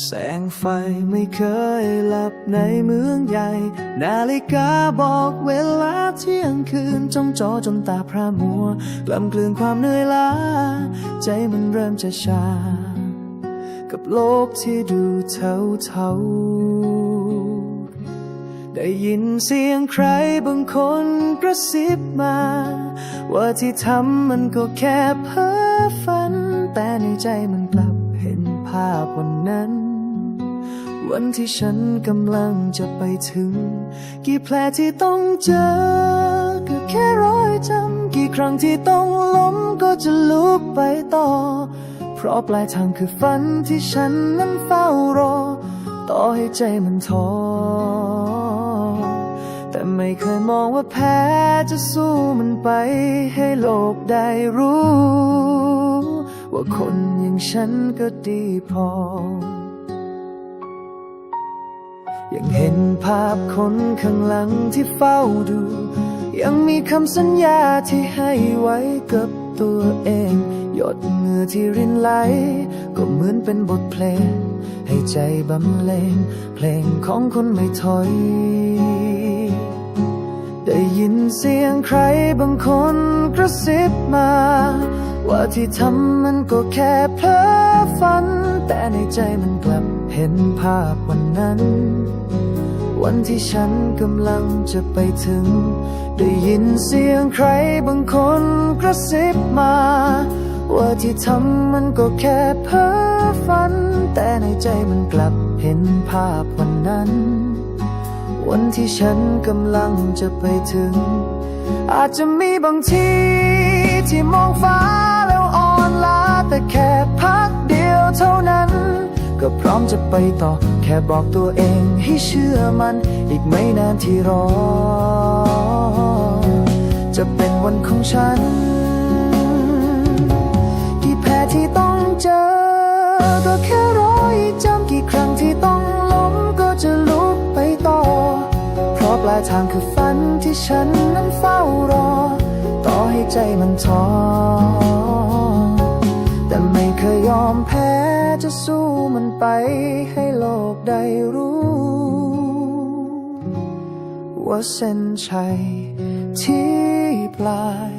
แสงไฟไม่เคยหลับในเมืองใหญ่ นาฬิกาบอกเวลาเที่ยงคืนจ้องจอจนตาพระมัว กลำกลืนความเหนื่อยล้า ใจมันเริ่มจะชา กับโลกที่ดูเทาเทาๆได้ยินเสียงใครบางคนกระซิบมา ว่าที่ทำมันก็แค่เพ้อฝัน แต่ในใจมันกลับเห็นภาพวันนั้น วันที่ฉันกำลังจะไปถึง กี่แผลที่ต้องเจอ ก็แค่รอยจำกี่ครั้งที่ต้องล้มก็จะลุกไปต่อ เพราะปลายทางคือฝันที่ฉันนั้นเฝ้ารอ ต่อให้ใจมันท้อแต่ไม่เคยมองว่าแพ้จะสู้มันไป ให้โลกได้รู้ ว่าคนอย่างฉันก็ดีพอ ยังเห็นภาพคนข้างหลังที่เฝ้าดู ยังมีคำสัญญาที่ให้ไว้กับตัวเอง หยดเหงื่อที่รินไหล ก็เหมือนเป็นบทเพลง ให้ใจบำเลง เพลงของคนไม่ถอย ได้ยินเสียงใครบางคนกระซิบมา ว่าที่ทำมันก็แค่เพ้อฝัน แต่ในใจมันกลับเห็นภาพวันนั้น วันที่ฉันกำลังจะไปถึง ได้ยินเสียงใครบางคนกระซิบมา ว่าที่ทำมันก็แค่เพ้อฝัน แต่ในใจมันกลับเห็นภาพวันนั้น วันที่ฉันกำลังจะไปถึง อาจจะมีบางทีที่มองฟ้าแล้วอ่อน ร้อมจะไปต่อ แค่บอกตัวเองให้เชื่อมัน อีกไม่นานที่รอ จะเป็นวันของฉัน กี่แผลที่ต้องเจอ ก็แค่ร้อยจำกี่ครั้งที่ต้องล้มก็จะลุกไปต่อ เพราะปลายทางคือฝันที่ฉันนั้นเฝ้ารอ ต่อให้ใจมันท้อแต่ไม่เคยยอมแพ้ จะสู้มันไปให้โลกได้รู้ ว่าเส้นชัยที่ปลาย